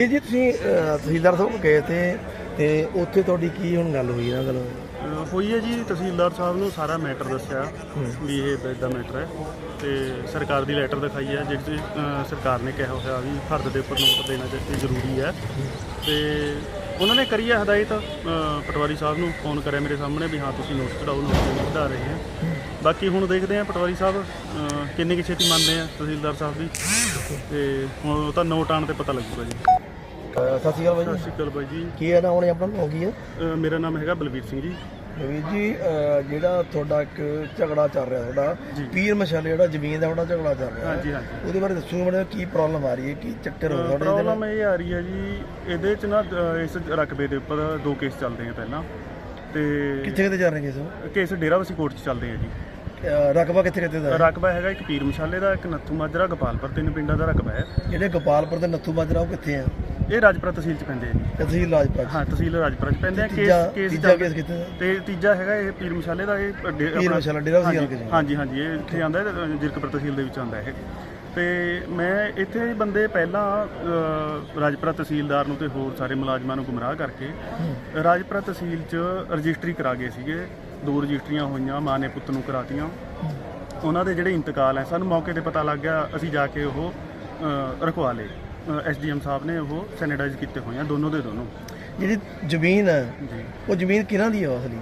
ਇਹ ਜੀ ਤੁਸੀਂ ਤਹਿਸੀਲਦਾਰ ਸਾਹਿਬ ਗਏ ਤੇ ਤੇ ਉੱਥੇ ਤੁਹਾਡੀ ਕੀ ਹੁਣ ਗੱਲ ਹੋਈ ਇਹਨਾਂ ਗੱਲ ਅਹ ਹੋਈ ਹੈ ਜੀ ਤਹਿਸੀਲਦਾਰ ਸਾਹਿਬ ਨੂੰ ਸਾਰਾ ਮੈਟਰ ਦੱਸਿਆ ਵੀ ਇਹ ਇਦਾਂ ਮੈਟਰ ਹੈ ਤੇ ਸਰਕਾਰ ਦੀ ਲੈਟਰ ਦਿਖਾਈ ਹੈ ਜਿਹੜੀ ਅਹ, ਸਰਕਾਰ ਨੇ ਕਿਹਾ ਹੋਇਆ ਵੀ ਫਰਦ ਦੇ ਉੱਪਰ ਨੋਟ ਦੇਣਾ ਚਾਹੀਦਾ ਜ਼ਰੂਰੀ ਹੈ। ਤੇ ਉਹਨਾਂ ਨੇ ਕਰੀ ਹੈ ਹਦਾਇਤ ਅਹ, ਪਟਵਾਰੀ ਸਾਹਿਬ ਨੂੰ ਫੋਨ ਕਰਿਆ ਮੇਰੇ ਸਾਹਮਣੇ ਵੀ ਹਾਂ ਤੁਸੀਂ ਨੋਟ ਚੜਾਓ ਨੋਟ ਨਹੀਂ ਰਹੇ ਹੈ। ਬਾਕੀ ਹੁਣ ਦੇਖਦੇ ਹਾਂ ਪਟਵਾਰੀ ਸਾਹਿਬ ਅਹ, ਕਿੰਨੀ ਕਿ ਛੇਤੀ ਮੰਨਦੇ ਆ ਤਹਿਸੀਲਦਾਰ ਸਾਹਿਬ ਵੀ। ਤੇ ਹੁਣ ਉਹ ਤਾਂ ਨੋਟ ਆਉਣ ਤੇ ਪਤਾ ਲੱਗੂਗਾ ਜੀ। ਸਤਿ ਸ਼੍ਰੀ ਅਕਾਲ ਸਤਿ ਬਾਈ ਸ਼੍ਰੀ ਅਕਾਲ ਬਾਈ ਜੀ। ਜੀ ਕੀ ਹੈ ਨਾ ਹੁਣ ਆਪਣਾ ਨਾਮ ਕੀ ਹੈ? ਅਹ, ਮੇਰਾ ਨਾਮ ਹੈਗਾ ਬਲਵੀਰ ਸਿੰਘ ਜੀ। ਵੀਰ ਜੀ ਅਹ, ਜਿਹੜਾ ਤੁਹਾਡਾ ਇੱਕ ਝਗੜਾ ਚੱਲ ਰਿਹਾ ਤੁਹਾਡਾ ਜੀ। ਪੀਰ ਮਸ਼ਾਲੇ ਜਿਹੜਾ ਜ਼ਮੀਨ ਦਾ ਤੁਹਾਡਾ ਝਗੜਾ ਚੱਲ ਰਿਹਾ। ਹਾਂਜੀ ਹਾਂਜੀ। ਉਹਦੇ ਬਾਰੇ ਦੱਸੋ ਮੈਨੂੰ ਕੀ ਪ੍ਰੋਬਲਮ ਆ ਰਹੀ ਹੈ ਕੀ ਚੱਕਰ ਹੋ ਰਿਹਾ ਤੁਹਾਡੇ ਇਹਦੇ ਪ੍ਰੋਬਲਮ ਨਾਲ? ਇਹ ਆ ਰਹੀ ਹੈ ਜੀ ਇਹਦੇ ਚ ਨਾ ਇਸ ਰਕਬੇ ਦੇ ਉੱਪਰ ਦੋ ਕੇਸ ਚੱਲਦੇ ਆ ਪਹਿਲਾਂ। ਤੇ ਕਿੱਥੇ ਕਿੱਥੇ ਚੱਲ ਰਹੇ ਕੇਸ ਕੇਸ ਡੇਰਾਬੱਸੀ ਕੋਰਟ ਚ ਚੱਲਦੇ ਆ ਜੀ। ਅਹ, ਰਕਬਾ ਕਿੱਥੇ ਕਿੱਥੇ ਦਾ ਹੈ? ਰਕਬਾ ਹੈਗਾ ਇੱਕ ਪੀਰ ਮਸ਼ਾਲੇ ਦਾ ਇੱਕ ਨੱਥੂ ਮਾਜਰਾ ਗੋਪਾਲਪੁਰ ਤਿੰਨ ਪਿੰਡਾਂ ਦਾ ਰਕਬਾ ਹੈ। ਜਿਹੜੇ ਗੋਪਾਲਪੁਰ ਦੇ ਨੱਥੂ ਮਾਜਰਾ ਉਹ ਕਿੱਥੇ ਆ? ਇਹ ਰਾਜਪੁਰਾ ਤਹਿਸੀਲ ਚ ਪੈਂਦੇ ਆ ਜੀ। ਤਹਿਸੀਲ ਰਾਜਪਾਲ ਹਾਂ ਤਹਿਸੀਲ ਰਾਜਪੁਰਾ ਚ ਪੈਂਦੇ ਆ ਤੀਜਾ ਕੇਸ ਕੇਸ ਤੀਜਾ ਚੱਲ- ਕੇਸ ਕਿੱਥੇ ਦਾ? ਤੇ ਤੀਜਾ ਹੈਗਾ ਇਹ ਪੀਰ ਮਸ਼ਾਲੇ ਦਾ ਇਹ ਡੇ- ਆਪਣਾ- ਮਸ਼ਾਲਾ ਡੇਰਾ ਸੀ ਹਾਂਜੀ, ਹਾਂਜੀ ਹਾਂਜੀ ਇਹ ਇੱਥੇ ਆਂਦਾ ਜਿਰਕਪੁਰ ਤਹਿਸੀਲ ਦੇ ਵਿੱਚ ਆਂਦਾ ਇਹ। ਤੇ ਮੈਂ ਇੱਥੇ ਬੰਦੇ ਪਹਿਲਾਂ ਅ, ਰਾਜਪੁਰਾ ਤਹਿਸੀਲਦਾਰ ਨੂੰ ਤੇ ਹੋਰ ਸਾਰੇ ਮੁਲਾਜ਼ਮਾਂ ਨੂੰ ਗੁੰਮਰਾਹ ਕਰਕੇ ਰਾਜਪੁਰਾ ਤਹਿਸੀਲ 'ਚ ਰਜਿਸਟਰੀ ਕਰਾ ਗਏ ਸੀਗੇ। ਦੋ ਰਜਿਸਟਰੀਆਂ ਹੋਈਆਂ ਮਾਂ ਨੇ ਪੁੱਤ ਨੂੰ ਕਰਾਤੀਆਂ। ਉਹਨਾਂ ਦੇ ਜਿਹੜੇ ਇੰਤਕਾਲ ਹੈ ਸਾਨੂੰ ਮੌਕੇ ਤੇ ਪਤਾ ਲੱਗ ਗਿਆ ਅਸੀਂ ਜਾ ਕੇ ਉਹ ਅ, ਰਖਵਾ ਲਏ। ਐਸਡੀਐਮ ਸਾਹਿਬ ਨੇ ਉਹ ਸੈਨੀਟਾਈਜ਼ ਕੀਤੇ ਹੋਏ ਆ ਦੋਨੋਂ ਦੇ ਦੋਨੋਂ। ਜਿਹੜੀ ਜ਼ਮੀਨ ਹੈ ਜੀ। ਉਹ ਜ਼ਮੀਨ ਕਿਹਨਾਂ ਦੀ ਹੈ ਅਸਲੀ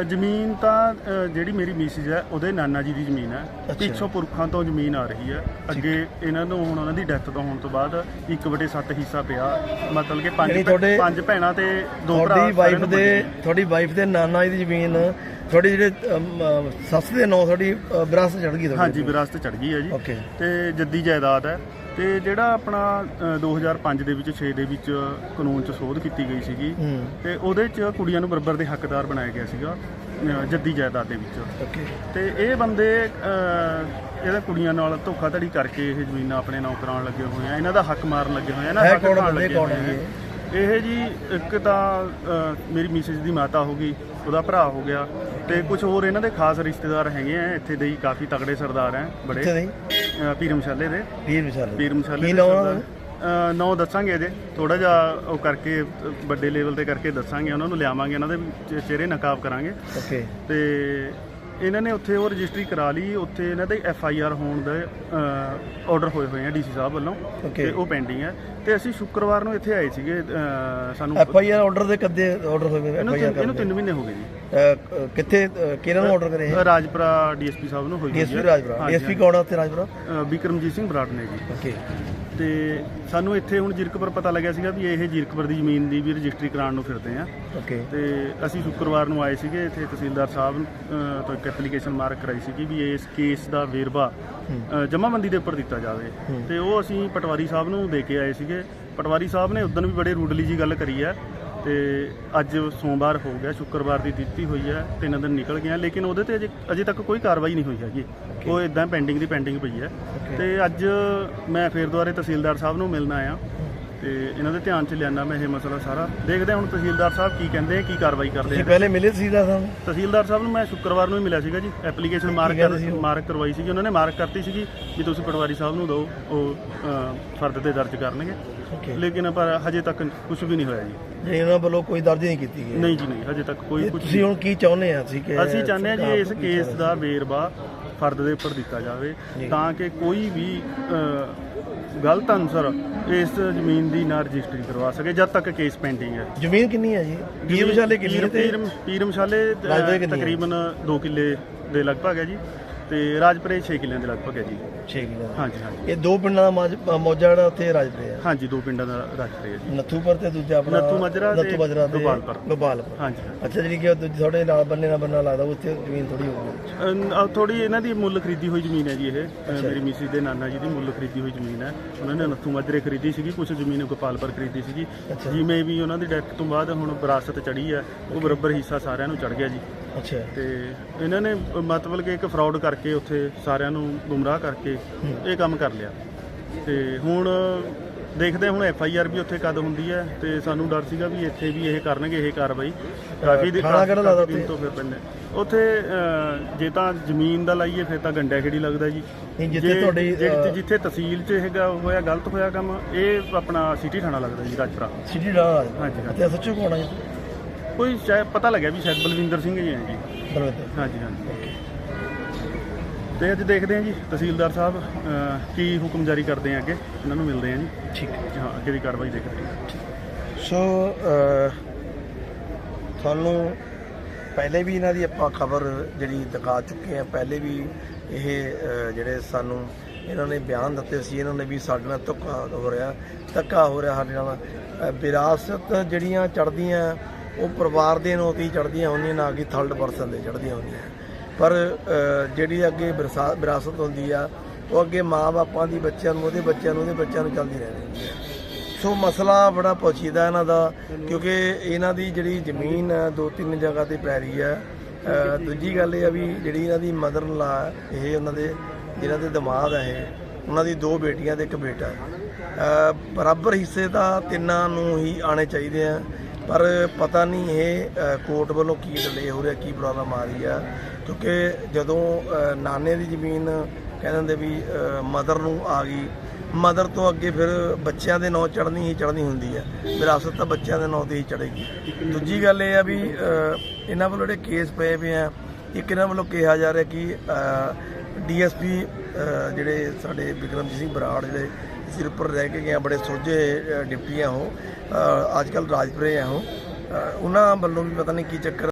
ਅ, ਜ਼ਮੀਨ ਤਾਂ ਅ, ਜਿਹੜੀ ਮੇਰੀ ਮਿਸਿਸ ਹੈ ਉਹਦੇ ਨਾਨਾ ਜੀ ਦੀ ਜ਼ਮੀਨ ਹੈ। ਅੱਛਾ। ਪਿੱਛੋਂ ਪੁਰਖਾਂ ਤੋਂ ਜ਼ਮੀਨ ਆ ਰਹੀ ਹੈ। ਅੱਗੇ ਇਹਨਾਂ ਨੂੰ ਹੁਣ ਉਹਨਾਂ ਦੀ ਡੈਥ ਤੋਂ ਹੋਣ ਤੋਂ ਬਾਅਦ 1/7 ਹਿੱਸਾ ਪਿਆ। ਮਤਲਬ ਕਿ ਪੰਜ ਯਾਨੀ ਤੁਹਾਡੇ- ਪੰਜ ਭੈਣਾਂ ਤੇ ਦੋ ਭਰਾ ਤੁਹਾਡੀ ਸਾਰਿਆਂ ਵਾਈਫ ਨੂੰ ਦੇ ਵੰਡੀ। ਤੁਹਾਡੀ ਵਾਈਫ ਦੇ ਨਾਨਾ ਜੀ ਦੀ ਜ਼ਮੀਨ ਤੁਹਾਡੀ ਜਿਹੜੇ ਅਮ, ਅਮ, ਸੱਸ ਦੇ ਨਾਂ ਤੁਹਾਡੀ ਅ, ਵਿਰਾਸਤ ਚੜ ਗਈ ਤੁਹਾਡੀ। ਹਾਂਜੀ ਵਿਰਾਸਤ ਚੜ ਗਈ ਹੈ ਜੀ। ਤੇ ਜੱਦੀ ਜਾਇਦਾਦ ਹੈ। ਤੇ ਜਿਹੜਾ ਆਪਣਾ ਅ, 2005 ਦੇ ਵਿੱਚ 6 ਦੇ ਵਿੱਚ ਕਾਨੂੰਨ 'ਚ ਸੋਧ ਕੀਤੀ ਗਈ ਸੀਗੀ। ਤੇ ਉਹਦੇ 'ਚ ਕੁੜੀਆਂ ਨੂੰ ਬਰਾਬਰ ਦੇ ਹੱਕਦਾਰ ਬਣਾਇਆ ਗਿਆ ਸੀਗਾ ਜੱਦੀ ਜਾਇਦਾਦ ਦੇ ਵਿੱਚ। ਤੇ ਇਹ ਬੰਦੇ ਇਹਦਾ ਕੁੜੀਆਂ ਨਾਲ ਧੋਖਾਧੜੀ ਕਰਕੇ ਇਹ ਜ਼ਮੀਨਾਂ ਆਪਣੇ ਨਾਂ ਕਰਾਉਣ ਲੱਗੇ ਹੋਏ ਆ ਇਹਨਾਂ ਦਾ ਹੱਕ ਮਾਰਨ ਲੱਗੇ ਹੋਏ ਆ ਨਾ ਹੈ ਹੱਕ ਖਾਣ ਲੱਗੇ ਹੋਏ ਆ। ਇਹ? ਜੀ ਇੱਕ ਤਾਂ ਮੇਰੀ ਮਿਸਿਸ ਦੀ ਮਾਤਾ ਹੋ ਗਈ ਉਹਦਾ ਭਰਾ ਹੋ ਗਿਆ ਤੇ ਕੁਝ ਹੋਰ ਇਹਨਾਂ ਦੇ ਖਾਸ ਰਿਸ਼ਤੇਦਾਰ ਹੈਗੇ ਆ ਇੱਥੇ ਦੇ ਹੀ ਕਾਫੀ ਤਗੜੇ ਸਰਦਾਰ ਆ ਬੜੇ। ਅਹ, ਪੀਰ ਮਸ਼ਾਲੇ ਦੇ। ਵੀਰ ਵਿਚਾਲੇ ਪੀਰ ਮਸ਼ਾਲੇ ਕੀ ਦੇ ਉਹਨਾਂ ਸਰਦਾਰ। ਨਾਂ ਦੱਸਾਂਗੇ ਅਜੇ। ਥੋੜਾ ਜਿਹਾ ਉਹ ਕਰਕੇ ਵੱਡੇ ਲੈਵਲ ਤੇ ਕਰਕੇ ਦੱਸਾਂਗੇ। ਉਹਨਾਂ ਨੂੰ ਲਿਆਵਾਂਗੇ ਇਹਨਾਂ ਦੇ ਚ- ਚਿਹਰੇ ਨਕਾਬ ਕਰਾਂਗੇ। ਓਕੇ ਤੇ ਇਹਨਾਂ ਨੇ ਉੱਥੇ ਉਹ ਰਜਿਸਟਰੀ ਕਰਾ ਲਈ। ਉੱਥੇ ਇਹਨਾਂ ਦੇ ਐਫ ਆਈ ਆਰ ਹੋਣ ਦੇ ਆਰਡਰ ਹੋਏ ਹੋਏ ਆ ਡੀਸੀ ਸਾਹਿਬ ਵੱਲੋਂ। ਓਕੇ ਤੇ ਉਹ ਪੈਂਡਿੰਗ ਹੈ ਤੇ ਅਸੀਂ ਸ਼ੁੱਕਰਵਾਰ ਨੂੰ ਇੱਥੇ ਆਏ ਸੀਗੇ ਸਾਨੂੰ ਐਫ ਆਈ ਆਰ ਆਰਡਰ ਦੇ ਕਦੇ ਆਰਡਰ ਹੋਏ ਇਹਨੂੰ ਐਫ ਆਈ ਆਰ ਤਿੰਨ- ਇਹਨੂੰ 3 ਮਹੀਨੇ ਹੋ ਗਏ ਜੀ। ਕਿੱਥੇ ਕਿਹਨਾਂ ਨੂੰ ਆਰਡਰ ਕਰੇ ਰਾਜਪੁਰਾ ਡੀਐਸਪੀ ਸਾਹਿਬ ਨੂੰ ਹੋਈ ਹੋਈ ਡੀਐਸਪੀ ਹੈ। ਰਾਜਪੁਰਾ। ਹਾਂਜੀ, ਡੀਐਸਪੀ ਕੌਣ ਆ ਉੱਥੇ ਰਾਜਪੁਰਾ? ਅਹ, ਵਿਕਰਮਜੀਤ ਸਿੰਘ ਬਰਾੜ ਨੇ ਜੀ। ਓਕੇ। ਤੇ ਸਾਨੂੰ ਇੱਥੇ ਹੁਣ ਜੀਰਕਪੁਰ ਪਤਾ ਲੱਗਿਆ ਸੀਗਾ ਵੀ ਇਹ ਜੀਰਕਪੁਰ ਦੀ ਜ਼ਮੀਨ ਦੀ ਵੀ ਰਜਿਸਟਰੀ ਕਰਾਉਣ ਨੂੰ ਫਿਰਦੇ ਆ। ਓਕੇ। ਤੇ ਅਸੀਂ ਸ਼ੁੱਕਰਵਾਰ ਨੂੰ ਆਏ ਸੀਗੇ ਇੱਥੇ ਤਹਿਸੀਲਦਾਰ ਸਾਹਿਬ ਤੋਂ ਇੱਕ ਐਪਲੀਕੇਸ਼ਨ ਮਾਰਕ ਕਰਾਈ ਸੀਗੀ ਵੀ ਇਸ ਕੇਸ ਦਾ ਵੇਰਵਾ ਜਮਾਬੰਦੀ ਦੇ ਉੱਪਰ ਦਿੱਤਾ ਜਾਵੇ। ਤੇ ਉਹ ਅਸੀਂ ਪਟਵਾਰੀ ਸਾਹਿਬ ਨੂੰ ਦੇ ਕੇ ਆਏ ਸੀਗੇ। ਪਟਵਾਰੀ ਸਾਹਿਬ ਨੇ ਉਦੋਂ ਵੀ ਬੜੇ ਰੂਡਲੀ ਜੀ ਗੱਲ ਕਰੀ ਹੈ ਤੇ ਅੱਜ ਸੋਮਵਾਰ ਹੋ ਗਿਆ ਸ਼ੁੱਕਰਵਾਰ ਦੀ ਦਿੱਤੀ ਹੋਈ ਹੈ ਤਿੰਨ ਦਿਨ ਨਿਕਲ ਗਏ ਆ, ਲੇਕਿਨ ਉਹਦੇ ਤੇ ਅਜੇ ਅਜੇ ਤੱਕ ਕੋਈ ਕਾਰਵਾਈ ਨਹੀਂ ਹੋਈ ਹੈਗੀ। ਉਹ ਇਦਾਂ ਪੈਂਡਿੰਗ ਦੀ ਪੈਂਡਿੰਗ ਪਈ ਹੈ। ਤੇ ਅੱਜ ਮੈਂ ਫੇਰ ਦੁਆਰੇ ਤਹਿਸੀਲਦਾਰ ਸਾਹਿਬ ਨੂੰ ਮਿਲਣ ਆਇਆ। ਤੇ ਇਹਨਾਂ ਦੇ ਧਿਆਨ 'ਚ ਲਿਆਣਾ ਮੈਂ ਇਹ ਮਸਲਾ ਸਾਰਾ। ਦੇਖਦੇ ਹਾਂ ਹੁਣ ਤਹਿਸੀਲਦਾਰ ਸਾਹਿਬ ਕੀ ਕਹਿੰਦੇ ਆ ਕੀ ਕਾਰਵਾਈ ਕਰਦੇ ਤੁਸੀਂ ਆ। ਪਹਿਲੇ ਮਿਲੇ ਸੀ ਦਾ ਸਾਨੂੰ? ਤਹਿਸੀਲਦਾਰ ਸਾਹਿਬ ਨੂੰ ਮੈਂ ਸ਼ੁੱਕਰਵਾਰ ਨੂੰ ਹੀ ਮਿਲਿਆ ਸੀਗਾ ਜੀ। ਐਪਲੀਕੇਸ਼ਨ ਮਾਰਕ ਕਹਿੰਦੇ ਸੀ ਉਹ? ਮਾਰਕ ਕਰਵਾਈ ਸੀਗੀ ਉਹਨਾਂ ਨੇ ਮਾਰਕ ਕਰਤੀ ਸੀਗੀ ਵੀ ਤੁਸੀਂ ਪਟਵਾਰੀ ਸਾਹਿਬ ਨੂੰ ਦਿਓ ਉਹ ਅ, ਫਰਦ ਤੇ ਦਰਜ ਕਰਨਗੇ। ਲੇਕਿਨ ਪਰ ਹਜੇ ਤੱਕ ਕੁਝ ਵੀ ਨਹੀਂ ਹੋਇਆ ਜੀ। ਨਹੀਂ ਉਹਨਾਂ ਵੱਲੋਂ ਕੋਈ ਦਰਜ ਨਹੀਂ ਕੀਤੀ ਗਈ। ਨਹੀਂ ਜੀ ਨਹੀਂ ਹਜੇ ਤੱਕ ਕੋਈ ਇਹ ਕੁਝ ਤੁਸੀਂ ਹੁਣ ਕੀ ਚਾਹੁੰਦੇ ਆ? ਅਸੀਂ ਕਿ ਅਸੀਂ ਚਾਹੁੰਦੇ ਹਾਂ ਜੀ ਇਸ ਕੇਸ ਦਾ ਵੇਰਵਾ ਫਰਦ ਦੇ ਉੱਪਰ ਦਿੱਤਾ ਜਾਵੇ। ਤਾਂ ਕਿ ਕੋਈ ਵੀ ਗਲਤ ਅਨਸਰ ਇਸ ਜ਼ਮੀਨ ਦੀ ਨਾ ਰਜਿਸਟਰੀ ਕਰਵਾ ਸਕੇ ਜਦ ਤੱਕ ਕੇਸ ਪੈਂਡਿੰਗ ਹੈ ਜ਼ਮੀਨ ਕਿੰਨੀ ਹੈ ਜੀ ਵੀਰ ਵਿਚਾਲੇ ਕਿੰਨੀ ਹੈ ਤੇ ਪੀਰ ਪੀਰ ਮਸ਼ਾਲੇ? ਤਕਰੀਬਨ 2 ਕਿੱਲੇ ਦੇ ਲਗਭਗ ਹੈ ਜੀ ਤੇ ਰਾਜਪੁਰੇ 6 ਕਿੱਲਿਆਂ ਦੇ ਲਗਭਗ ਹੈ ਜੀ। 6 ਕਿਲੋ ਹਾਂਜੀ ਹਾਂਜੀ। ਇਹ ਦੋ ਪਿੰਡਾਂ ਦਾ ਮਾਜ- ਜਿਹੜਾ ਉੱਥੇ ਰਾਜਪੁਰੇ ਆ? ਹਾਂਜੀ ਦੋ ਪਿੰਡਾਂ ਦਾ ਰਾਜਪੁਰੇ ਹੈ ਜੀ। ਨੱਥੂਪੁਰ ਤੇ ਦੂਜਾ ਆਪਣਾ ਨੱਥੂ ਮਾਜਰਾ ਤੇ ਨੱਥੂ ਮਾਜਰਾ ਤੇ ਗੋਪਾਲਪੁਰ। ਗੋਪਾਲਪੁਰ। ਹਾਂਜੀ ਅੱਛਾ ਜਿਹੜੀ ਕਿ ਉਹ ਦੂਜੀ ਤੁਹਾਡੇ ਨਾਲ ਬੰਨੇ ਨਾਲ ਬੰਨਾ ਲੱਗਦਾ ਉੱਥੇ ਜ਼ਮੀਨ ਥੋੜੀ ਹੋਊਗੀ। ਥੋੜੀ ਇਹਨਾਂ ਦੀ ਮੁੱਲ ਖਰੀਦੀ ਹੋਈ ਜ਼ਮੀਨ ਹੈ ਜੀ ਇਹ। ਮੇਰੀ ਮਿਸੀ ਦੇ ਨਾਨਾ ਜੀ ਦੀ ਮੁੱਲ ਖਰੀਦੀ ਹੋਈ ਜ਼ਮੀਨ ਹੈ। ਉਹਨਾਂ ਨੇ ਨੱਥੂ ਮਾਜਰੇ ਖਰੀਦੀ ਸੀਗੀ ਕੁਝ ਜ਼ਮੀਨ ਗੋਪਾਲਪੁਰ ਖਰੀਦੀ ਸੀਗੀ। ਜਿਵੇਂ ਵੀ ਉਹਨਾਂ ਦੀ ਡੈਥ ਤੋਂ ਬਾਅਦ ਹੁਣ ਵਿਰਾਸਤ ਚੜੀ ਹੈ। ਉਹ ਬਰਾਬਰ ਹਿੱਸਾ ਸਾਰਿਆਂ ਨੂੰ ਚੜ ਗਿਆ ਜੀ। ਅੱਛਾ। ਤੇ ਇਹਨਾਂ ਨੇ ਮਤਲਬ ਕਿ ਇੱਕ ਫਰਾਡ ਕਰਕੇ ਉੱਥੇ ਸਾਰਿਆਂ ਨੂੰ ਗੁੰਮਰਾਹ ਕਰਕੇ ਇਹ ਕੰਮ ਕਰ ਲਿਆ। ਤੇ ਹੁਣ ਦੇਖਦੇ ਹਾਂ ਹੁਣ ਐਫ ਆਈ ਆਰ ਵੀ ਉੱਥੇ ਕਦ ਹੁੰਦੀ ਹੈ ਤੇ ਸਾਨੂੰ ਡਰ ਸੀਗਾ ਵੀ ਇੱਥੇ ਵੀ ਇਹ ਕਰਨਗੇ ਇਹ ਕਾਰਵਾਈ। ਕਾਫੀ ਦਿਨ ਥਾਣਾ? ਤੋਂ ਫਿਰ ਪੈਂਦੇ। ਉੱਥੇ ਜੇ ਤਾਂ ਜ਼ਮੀਨ ਦਾ ਲਾਈਏ ਫਿਰ ਤਾਂ ਗੰਡਿਆ ਖੇੜੀ ਲੱਗਦਾ ਜੀ। ਜਿੱਥੇ ਤੁਹਾਡੀ, ਜਿੱਥੇ- ਤਹਿਸੀਲ 'ਚ ਹੈਗਾ ਹੋਇਆ ਗਲਤ ਹੋਇਆ ਕੰਮ ਇਹ ਆਪਣਾ ਸਿਟੀ ਥਾਣਾ ਲੱਗਦਾ ਜੀ ਰਾਜਪੁਰਾ। ਸਿਟੀ ਦਾ ਹਾਂਜੀ। ਤੇ ਸੱਚੋ ਕੋਣ ਜੀ? ਕੋਈ ਸ਼ਾਇਦ ਪਤਾ ਲੱਗਿਆ ਵੀ ਸ਼ਾਇਦ ਬਲਵਿੰਦਰ ਸਿੰਘ ਜੀ ਹੈ ਜੀ। ਬਲਵਿੰਦਰ ਹਾਂਜੀ ਹਾਂਜੀ। ਤੇ ਅੱਜ ਦੇਖਦੇ ਹਾਂ ਜੀ ਤਹਿਸੀਲਦਾਰ ਸਾਹਿਬ ਅਹ, ਕੀ ਹੁਕਮ ਜਾਰੀ ਕਰਦੇ ਆ ਅੱਗੇ? ਇਹਨਾਂ ਨੂੰ ਮਿਲਦੇ ਆ ਜੀ। ਠੀਕ। ਹੈ ਅੱਗੇ ਦੀ ਕਾਰਵਾਈ ਦੇਖਦੇ ਹਾਂ ਸੋ ਅਹ, ਤੁਹਾਨੂੰ ਪਹਿਲੇ ਵੀ ਇਹਨਾਂ ਦੀ ਆਪਾਂ ਖਬਰ ਜਿਹੜੀ ਦਿਖਾ ਚੁੱਕੇ ਆ ਪਹਿਲੇ ਵੀ ਇਹ ਅਹ, ਜਿਹੜੇ ਸਾਨੂੰ ਇਹਨਾਂ ਨੇ ਬਿਆਨ ਦਿੱਤੇ ਸੀ ਇਹਨਾਂ ਨੇ ਵੀ ਸਾਡੇ ਨਾਲ ਧੱਕਾ ਹੋ ਰਿਹਾ ਧੱਕਾ ਹੋ ਰਿਹਾ ਸਾਡੇ ਨਾਲ। ਅਹ, ਵਿਰਾਸਤ ਜਿਹੜੀਆਂ ਚੜਦੀਆਂ ਉਹ ਪਰਿਵਾਰ ਦੇ ਨਾਂ ਤੇ ਚੜਦੀਆਂ ਹੁੰਦੀਆਂ, ਨਾ ਕਿ ਥਰਡ ਪਰਸਨ ਦੇ ਚੜਦੀਆਂ ਹੁੰਦੀਆਂ। ਪਰ ਜਿਹੜੀ ਅੱਗੇ ਵਿਰਸਾ- ਵਿਰਾਸਤ ਹੁੰਦੀ ਆ, ਉਹ ਅੱਗੇ ਮਾਂ-ਬਾਪਾਂ ਦੀ, ਬੱਚਿਆਂ ਨੂੰ, ਉਹਦੇ ਬੱਚਿਆਂ ਨੂੰ, ਉਹਦੇ ਬੱਚਿਆਂ ਨੂੰ ਚੱਲਦੀ ਰਹਿੰਦੀ ਹੈ ਸੋ ਮਸਲਾ ਬੜਾ ਪੋਚੀਦਾ ਇਹਨਾਂ ਦਾ, ਕਿਉਂਕਿ ਇਹਨਾਂ ਦੀ ਜਿਹੜੀ ਜ਼ਮੀਨ ਹੈ ਦੋ ਤਿੰਨ ਜਗ੍ਹਾ ਤੇ ਪੈ ਰਹੀ ਹੈ ਦੂਜੀ ਗੱਲ ਇਹ ਆ ਵੀ ਜਿਹੜੀ ਇਹਨਾਂ ਦੀ ਮਦਰ ਲਾ ਇਹ ਉਹਨਾਂ ਦੇ ਜਿਹਨਾਂ ਦੇ ਦਿਮਾਗ ਹੈ ਇਹ, ਉਹਨਾਂ ਦੀ ਦੋ ਬੇਟੀਆਂ ਤੇ ਇੱਕ ਬੇਟਾ। ਹੈ ਬਰਾਬਰ ਹਿੱਸੇ ਤਾਂ ਤਿੰਨਾਂ ਨੂੰ ਹੀ ਆਣੇ ਚਾਹੀਦੇ ਆ। ਪਰ ਪਤਾ ਨਹੀਂ ਇਹ ਕੋਰਟ ਵੱਲੋਂ ਕੀ ਡਿਲੇ ਹੋ ਰਿਹਾ ਕੀ ਪ੍ਰੋਬਲਮ ਆ ਰਹੀ ਆ। ਕਿਉਂਕਿ ਜਦੋਂ ਨਾਨੇ ਦੀ ਜ਼ਮੀਨ ਕਹਿੰਦੇ ਵੀ ਮਦਰ ਨੂੰ ਆ ਗਈ ਮਦਰ ਤੋਂ ਅੱਗੇ ਫਿਰ ਬੱਚਿਆਂ ਦੇ ਨਾਂ ਚੜ੍ਹਨੀ ਹੀ ਚੜ੍ਹਨੀ ਹੁੰਦੀ ਹੈ ਵਿਰਾਸਤ ਤਾਂ ਬੱਚਿਆਂ ਦੇ ਨਾਂ ਤੇ ਹੀ ਚੜ੍ਹੇਗੀ। ਦੂਜੀ ਗੱਲ ਇਹ ਆ ਵੀ ਇਹਨਾਂ ਵੱਲੋਂ ਜਿਹੜੇ ਕੇਸ ਪਏ ਪਏ ਆ ਇੱਕ ਇਹਨਾਂ ਵੱਲੋਂ ਕਿਹਾ ਜਾ ਰਿਹਾ ਕਿ ਡੀਐਸਪੀ ਜਿਹੜੇ ਸਾਡੇ ਵਿਕਰਮਜੀਤ ਸਿੰਘ ਬਰਾੜ ਜਿਹੜੇ ਸਿਰ ਉੱਪਰ ਰਹਿ ਕੇ ਗਏ ਆ, ਬੜੇ ਸੋਝੇ ਅਹ, ਡਿਪਟੀ ਆ ਉਹ ਅੱਜ ਕੱਲ ਰਾਜਪੁਰੇ ਆ ਉਹ ਉਹਨਾਂ ਵੱਲੋਂ ਵੀ ਪਤਾ ਨਹੀਂ ਕੀ ਚੱਕਰ